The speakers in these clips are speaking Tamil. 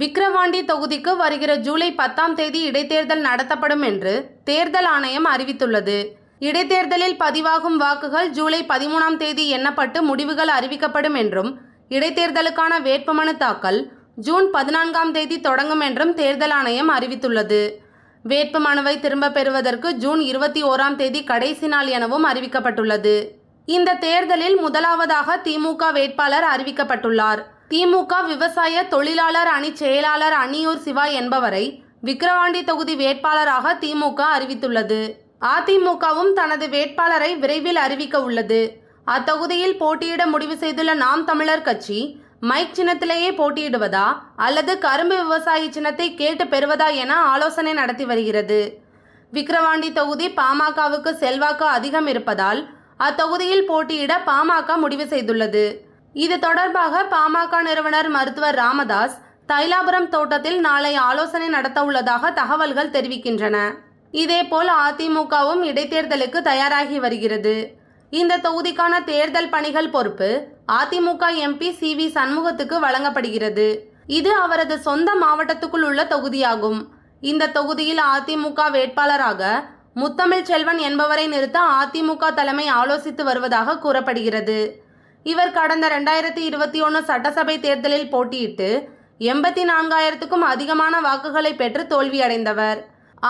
விக்கிரவாண்டி தொகுதிக்கு வருகிற ஜூலை பத்தாம் தேதி இடைத்தேர்தல் நடத்தப்படும் என்று தேர்தல் ஆணையம் அறிவித்துள்ளது. இடைத்தேர்தலில் பதிவாகும் வாக்குகள் ஜூலை பதிமூணாம் தேதி எண்ணப்பட்டு முடிவுகள் அறிவிக்கப்படும் என்றும் இடைத்தேர்தலுக்கான வேட்புமனு தாக்கல் ஜூன் பதினான்காம் தேதி தொடங்கும் என்றும் தேர்தல் ஆணையம் அறிவித்துள்ளது. வேட்புமனுவை திரும்ப பெறுவதற்கு ஜூன் இருபத்தி ஓராம் தேதி கடைசி நாள் எனவும் அறிவிக்கப்பட்டுள்ளது. இந்த தேர்தலில் முதலாவதாக திமுக வேட்பாளர் அறிவிக்கப்பட்டுள்ளார். திமுக விவசாய தொழிலாளர் அணி செயலாளர் அன்னியூர் சிவா என்பவரை விக்கிரவாண்டி தொகுதி வேட்பாளராக திமுக அறிவித்துள்ளது. அதிமுகவும் தனது வேட்பாளரை விரைவில் அறிவிக்க உள்ளது. அத்தொகுதியில் போட்டியிட முடிவு செய்துள்ள நாம் தமிழர் கட்சி மைக் சின்னத்திலேயே போட்டியிடுவதா அல்லது கரும்பு விவசாயி சின்னத்தை கேட்டு பெறுவதா என ஆலோசனை நடத்தி வருகிறது. விக்கிரவாண்டி தொகுதி பாமகவுக்கு செல்வாக்கு அதிகம் இருப்பதால் அத்தொகுதியில் போட்டியிட பாமக முடிவு செய்துள்ளது. இது தொடர்பாக பாமக நிறுவனர் மருத்துவர் ராமதாஸ் தைலாபுரம் தோட்டத்தில் நாளை ஆலோசனை நடத்த உள்ளதாக தகவல்கள் தெரிவிக்கின்றன. இதேபோல் அதிமுகவும் இடைத்தேர்தலுக்கு தயாராகி வருகிறது. இந்த தொகுதிக்கான தேர்தல் பணிகள் பொறுப்பு அதிமுக எம்பி சி வி சண்முகத்துக்கு வழங்கப்படுகிறது. இது அவரது சொந்த மாவட்டத்துக்குள் உள்ள தொகுதியாகும். இந்த தொகுதியில் அதிமுக வேட்பாளராக முத்தமிழ் செல்வன் என்பவரை நிறுத்த அதிமுக தலைமை ஆலோசித்து வருவதாக கூறப்படுகிறது. இவர் கடந்த ரெண்டாயிரத்தி இருபத்தி ஒன்று சட்டசபை தேர்தலில் போட்டியிட்டு எண்பத்தி நான்காயிரத்துக்கும் அதிகமான வாக்குகளை பெற்று தோல்வியடைந்தவர்.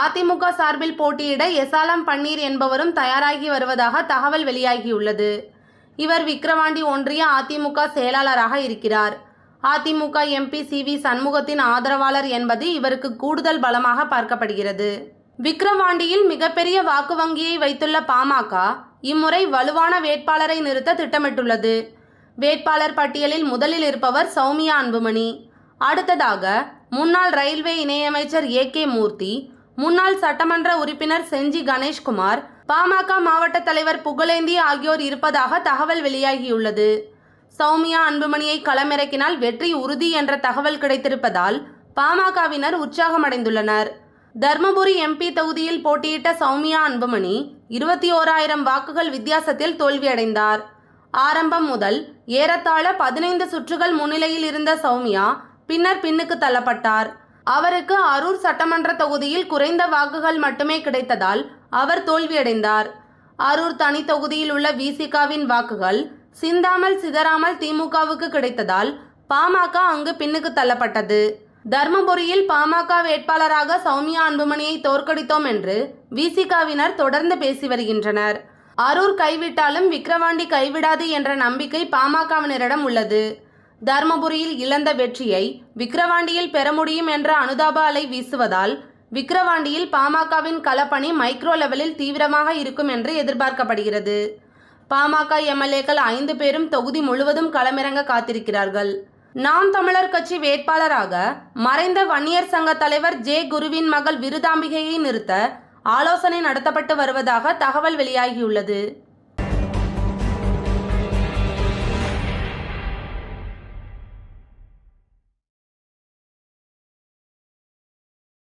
அதிமுக சார்பில் போட்டியிட எசாலம் பன்னீர் என்பவரும் தயாராகி வருவதாக தகவல் வெளியாகியுள்ளது. இவர் விக்கிரவாண்டி ஒன்றிய அதிமுக செயலாளராக இருக்கிறார். அதிமுக எம்பி சி வி சண்முகத்தின் ஆதரவாளர் என்பது இவருக்கு கூடுதல் பலமாக பார்க்கப்படுகிறது. விக்கிரவாண்டியில் மிகப்பெரிய வாக்கு வங்கியை வைத்துள்ள பாமக இம்முறை வலுவான வேட்பாளரை நிறுத்த திட்டமிட்டுள்ளது. வேட்பாளர் பட்டியலில் முதலில் இருப்பவர் சௌமியா அன்புமணி. அடுத்ததாக முன்னாள் ரயில்வே இணையமைச்சர் ஏ கே மூர்த்தி முன்னாள் சட்டமன்ற உறுப்பினர் செஞ்சி கணேஷ்குமார் பாமக மாவட்ட தலைவர் புகழேந்தி ஆகியோர் இருப்பதாக தகவல் வெளியாகியுள்ளது. சௌமியா அன்புமணியை களமிறக்கினால் வெற்றி உறுதி என்ற தகவல் கிடைத்திருப்பதால் பாமகவினர் உற்சாகமடைந்துள்ளனர். தர்மபுரி எம்பி தொகுதியில் போட்டியிட்ட சௌமியா அன்புமணி இருபத்தி ஓராயிரம் வாக்குகள் வித்தியாசத்தில் தோல்வியடைந்தார். ஆரம்பம் முதல் ஏறத்தாழ பதினைந்து சுற்றுகள் முன்னிலையில் இருந்த சௌமியா பின்னர் பின்னுக்கு தள்ளப்பட்டார். அவருக்கு அரூர் சட்டமன்ற தொகுதியில் குறைந்த வாக்குகள் மட்டுமே கிடைத்ததால் அவர் தோல்வியடைந்தார். அரூர் தனி தொகுதியில் உள்ள விசிகாவின் வாக்குகள் சிந்தாமல் சிதறாமல் திமுகவுக்கு கிடைத்ததால் பாமக அங்கு பின்னுக்கு தள்ளப்பட்டது. தர்மபுரியில் பாமக வேட்பாளராக சௌமியா அன்புமணியை தோற்கடித்தோம் என்று விசிகாவினர் தொடர்ந்து பேசி வருகின்றனர். அரூர் கைவிட்டாலும் விக்கிரவாண்டி கைவிடாது என்ற நம்பிக்கை பாமகவினரிடம் உள்ளது. தர்மபுரியில் இழந்த வெற்றியை விக்கிரவாண்டியில் பெற முடியும் என்ற அனுதாப அலை வீசுவதால் விக்கிரவாண்டியில் பாமகவின் களப்பணி மைக்ரோ லெவலில் தீவிரமாக இருக்கும் என்று எதிர்பார்க்கப்படுகிறது. பாமக எம்எல்ஏக்கள் ஐந்து பேரும் தொகுதி முழுவதும் களமிறங்க காத்திருக்கிறார்கள். நாம் தமிழர் கட்சி வேட்பாளராக மறைந்த வன்னியர் சங்க தலைவர் ஜே குருவின் மகள் விருதாம்பிகையை நிறுத்த ஆலோசனை நடத்தப்பட்டு வருவதாக தகவல் வெளியாகியுள்ளது.